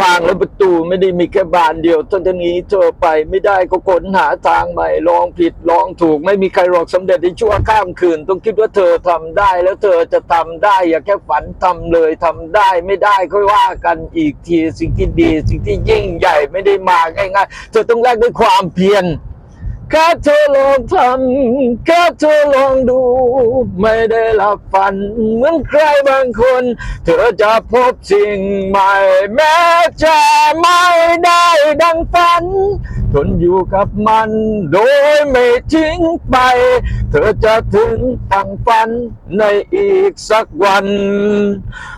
ทางและประตูไม่ได้มีแค่บานเดียวจนทนี้เธอไปไม่ได้ก็ค้นหาทางใหม่ลองผิดลองถูก ไม่มีใครหรอกสำเร็จในชั่วข้ามคืน ต้องคิดว่าเธอทำได้แล้วเธอจะทำได้อย่าแค่ฝันทำเลยทำได้ไม่ได้ค่อยว่ากันอีกทีสิ่งที่ดี สิ่งที่ยิ่งใหญ่ไม่ได้มาง่ายๆเธอต้องแลกด้วยความเพียร แค่เธอลองทำแค่เธอลองดู ไม่ได้หลับฝัน เหมือนใครบางคน เธอจะพบสิ่งใหม่ แม้จะไม่ได้ดังฝัน ทนอยู่กับมัน โดยไม่ทิ้งไป เธอจะถึงฝั่งฝันในอีกสักวัน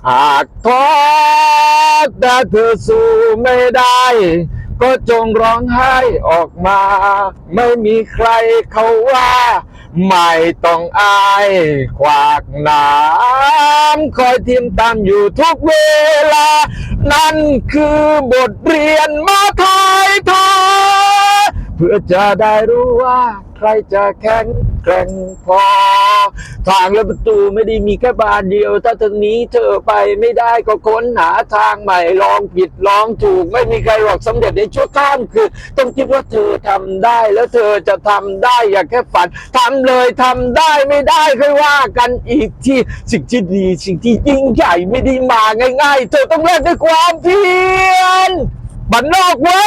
หากท้อแต่เธอสู้ไม่ได้ ก็จงร้องไห้ออกมา ไม่มีใครเขาว่า ไม่ต้องอายขวากน้ำคอยทิมตามอยู่ทุกเวลา นั่นคือบทเรียนมาทายทอเพื่อจะได้รู้ว่าใครจะแข็งแกร่งพอ ทางและประตูไม่ได้มีแค่บานเดียว ถ้าทางนี้เธอไปไม่ได้ก็ค้นหาทางใหม่ลองผิดลองถูก ไม่มีใครหรอกสำเร็จในชั่วข้ามคือ ต้องคิดว่าเธอทำได้แล้วเธอจะทำได้อย่าแค่ฝันทำเลยทำได้ไม่ได้ค่อยว่ากันอีกที่สิ่งที่ดีสิ่งที่ยิ่งใหญ่ไม่ได้มาง่าย ๆ เธอต้องเล่นด้วยความเพียรบันนอกไว้